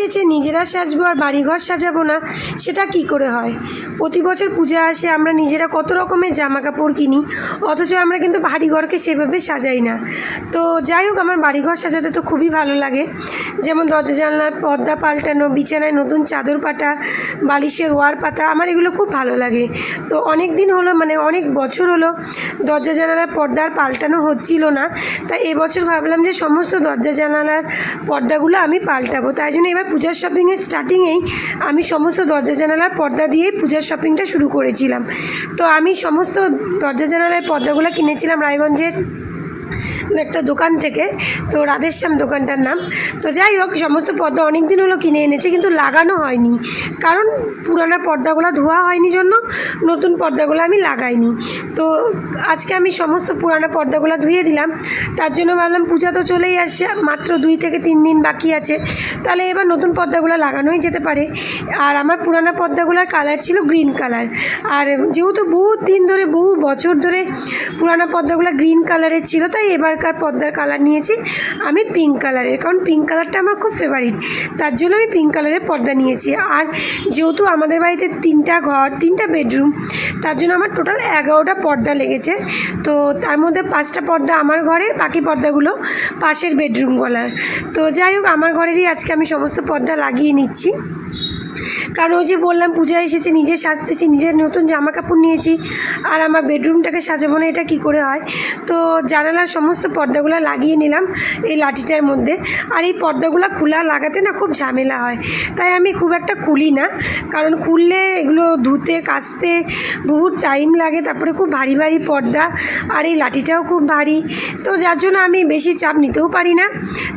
এসেছে নিজেরা সাজবো আর বাড়িঘর সাজাবো না, সেটা কি করে হয়? প্রতি বছর পূজা আসে, আমরা নিজেরা কত রকমের জামা কাপড় কিনি, অথচ আমরা কিন্তু বাড়িঘরকে সেভাবে সাজাই না। তো যাই হোক, আমার বাড়িঘর সাজাতে তো খুবই ভালো লাগে। যেমন দরজা জানলার পর্দা পাল্টানো, বিছানায় নতুন চাদর পাতা বালিশের ওয়ার পাতা, আমার এগুলো খুব ভালো লাগে। তো অনেক দিন হলো মানে অনেক বছর হলো, দরজা জানালার পর্দার পাল্টানো হচ্ছিল না। তাই এবছর ভাবলাম যে সমস্ত দরজা জানালার পর্দাগুলো আমি পাল্টাবো। তাই জন্য এবার পূজার শপিংয়ের স্টার্টিংয়েই আমি সমস্ত দরজা জানালার পর্দা দিয়েই পূজার শপিংটা শুরু করেছিলাম। তো আমি সমস্ত দরজা জানালার পর্দাগুলো কিনেছিলাম রায়গঞ্জের একটা দোকান থেকে, তো রাধেশ্যাম দোকানটার নাম। তো যাই হোক, সমস্ত পর্দা অনেক দিন হলো কিনে এনেছে, কিন্তু লাগানো হয়নি। কারণ পুরানো পর্দাগুলো ধোয়া হয়নি জন্য, নতুন পর্দাগুলো আমি লাগাইনি। তো আজকে আমি সমস্ত পুরানো পর্দাগুলো ধুয়ে দিলাম। তার জন্য ভাবলাম পূজা তো চলেই আসছে, মাত্র দুই থেকে তিন দিন বাকি আছে। তাহলে এবার নতুন পর্দাগুলো লাগানোই যেতে পারে। আর আমার পুরানো পর্দাগুলোর কালার ছিল গ্রিন কালার। আর যেহেতু বহু দিন ধরে, বহু বছর ধরে পুরানো পর্দাগুলো গ্রিন কালারের ছিল, তাই এবারকার পর্দার কালার নিয়েছি, আমি পিঙ্ক কালারের কারণ পিঙ্ক কালারটা আমার খুব ফেভারিট তার জন্য আমি পিঙ্ক কালারের পর্দা নিয়েছি। আর যেহেতু আমাদের বাড়িতে তিনটা ঘর, তিনটা বেডরুম তার জন্য আমার টোটাল এগারোটা পর্দা লেগেছে। তো তার মধ্যে পাঁচটা পর্দা আমার ঘরের, বাকি পর্দাগুলো পাশের বেডরুমগুলার তো যাই হোক, আমার ঘরেরই আজকে আমি সমস্ত পর্দা লাগিয়ে নিচ্ছি। কারণ ওই যে বললাম, পূজা এসেছে, নিজে সাজতেছি, নিজের নতুন জামা কাপড় নিয়েছি, আর আমার বেডরুমটাকে সাজাবো না, এটা কী করে হয়? তো জানালার সমস্ত পর্দাগুলো লাগিয়ে নিলাম এই লাঠিটার মধ্যে। আর এই পর্দাগুলো খোলা লাগাতে না খুব ঝামেলা হয়। তাই আমি খুব একটা খুলি না, কারণ খুললে এগুলো ধুতে, কাচতে বহুত টাইম লাগে, তারপরে খুব ভারী ভারী পর্দা, আর এই লাঠিটাও খুব ভারী। তো যার জন্য আমি বেশি চাপ নিতেও পারি না।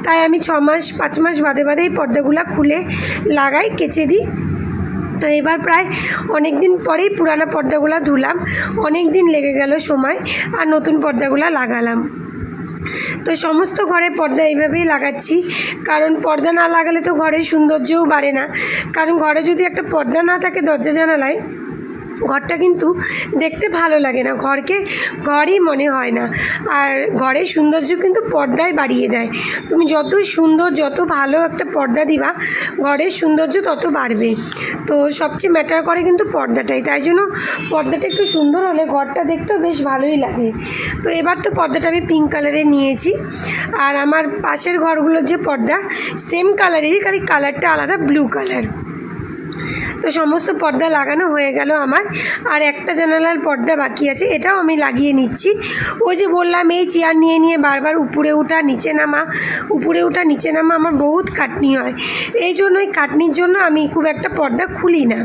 তাই আমি ছ মাস, পাঁচ মাস বাদে বাদে এই পর্দাগুলো খুলে লাগাই, কেচে দিই। তো এবার প্রায় অনেক দিন পরেই পুরানো পর্দাগুলো ধুলাম। অনেক দিন লেগে গেল সময়, আর নতুন পর্দাগুলো লাগালাম। তো সমস্ত ঘরে পর্দা এইভাবেই লাগাচ্ছি। কারণ পর্দা না লাগালে তো ঘরের সৌন্দর্যও বাড়ে না। কারণ ঘরে যদি একটা পর্দা না থাকে দরজা জানালায় ঘরটা কিন্তু দেখতে ভালো লাগে না। ঘরকে ঘরই মনে হয় না। আর ঘরের সৌন্দর্য কিন্তু পর্দায় বাড়িয়ে দেয়। তুমি যত সুন্দর, যত ভালো একটা পর্দা দিবা, ঘরের সৌন্দর্য তত বাড়বে। তো সবচেয়ে ম্যাটার করে কিন্তু পর্দাটাই। তাই জন্য পর্দাটা একটু সুন্দর হলে ঘরটা দেখতেও বেশ ভালোই লাগে। তো এবার তো পর্দাটা আমি পিঙ্ক কালারে নিয়েছি। আর আমার পাশের ঘরগুলোর যে পর্দা সেম কালারেরই খালি কালারটা আলাদা ব্লু কালার তো সমস্ত পর্দা লাগানো হয়ে গেল আমার। আর একটা জানালার পর্দা বাকি আছে, এটাও আমি লাগিয়ে নিচ্ছি। ওই যে বললাম, এই চেয়ার নিয়ে নিয়ে বারবার উপরে ওঠা নিচে নামা। উপরে ওঠা নিচে নামা আমার বহুত খাটনি হয়। এই জন্য ওই খাটনির জন্য আমি খুব একটা পর্দা খুলি না।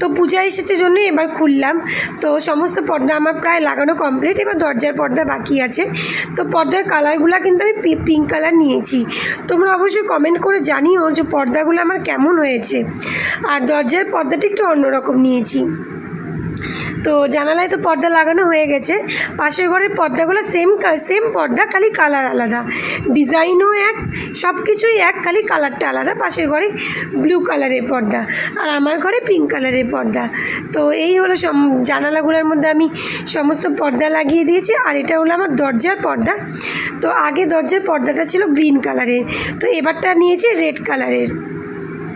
তো পূজা এসেছে জন্য এবার খুললাম। তো সমস্ত পর্দা আমার প্রায় লাগানো কমপ্লিট এবার দরজার পর্দা বাকি আছে। তো পর্দার কালারগুলো কিন্তু আমি পিঙ্ক কালার নিয়েছি। তোমরা অবশ্যই কমেন্ট করে জানিও যে পর্দাগুলো আমার কেমন হয়েছে। আর দরজার পর্দাটা একটু অন্যরকম নিয়েছি। তো জানালায় তো পর্দা লাগানো হয়ে গেছে। পাশের ঘরের পর্দাগুলো সেম সেম পর্দা, খালি কালার আলাদা। ডিজাইনও এক সব কিছুই এক, খালি কালারটা আলাদা। পাশের ঘরে ব্লু কালারের পর্দা আর আমার ঘরে পিঙ্ক কালারের পর্দা। তো এই হলো সম, জানালাগুলোর মধ্যে আমি সমস্ত পর্দা লাগিয়ে দিয়েছি আর এটা হলো আমার দরজার পর্দা। তো আগে দরজার পর্দাটা ছিল গ্রিন কালারের তো এবারটা নিয়েছি রেড কালারের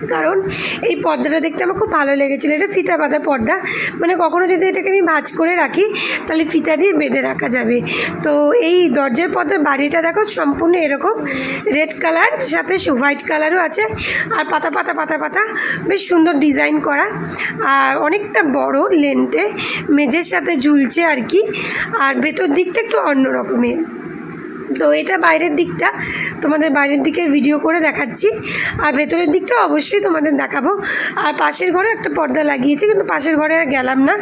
কারণ এই পর্দাটা দেখতে আমার খুব ভালো লেগেছিলো। এটা ফিতা পাতা পর্দা। মানে কখনও যদি এটাকে আমি ভাজ করে রাখি, তাহলে ফিতা দিয়ে বেঁধে রাখা যাবে। তো এই দরজার পর্দার বাড়িটা দেখো সম্পূর্ণ এরকম রেড কালার, সাথে হোয়াইট কালারও আছে। আর পাতা পাতা পাতা পাতা। বেশ সুন্দর ডিজাইন করা। আর অনেকটা বড় লেন্থে, মেঝের সাথে ঝুলছে আর কি। আর ভেতর দিকটা একটু অন্য রকমের তো এটা বাইরের দিকটা। তোমাদের বাইরের দিকের ভিডিও করে দেখাচ্ছি। আর ভেতরের দিকটা অবশ্যই তোমাদের দেখাবো। আর পাশের ঘরে একটা পর্দা লাগিয়েছি, কিন্তু পাশের ঘরে আর গেলাম না।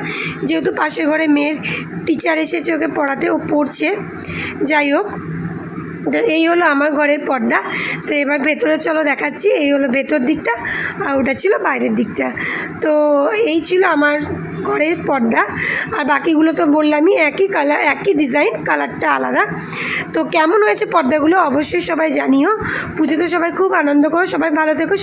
যেহেতু পাশের ঘরে মেয়ের টিচার এসেছে, ওকে পড়াতে, ও পড়ছে। যাই হোক তো এই হলো আমার ঘরের পর্দা। তো এবার ভেতরে চলো দেখাচ্ছি, এই হলো ভেতর দিকটা আর ওটা ছিল বাইরের দিকটা। তো এই ছিল আমার ঘরের পর্দা আর বাকিগুলো তো বললামই একই কালার একই ডিজাইন কালারটা আলাদা। তো কেমন হয়েছে পর্দাগুলো অবশ্যই সবাই জানিও। পুজোতে সবাই খুব আনন্দ করো, সবাই ভালো থেকো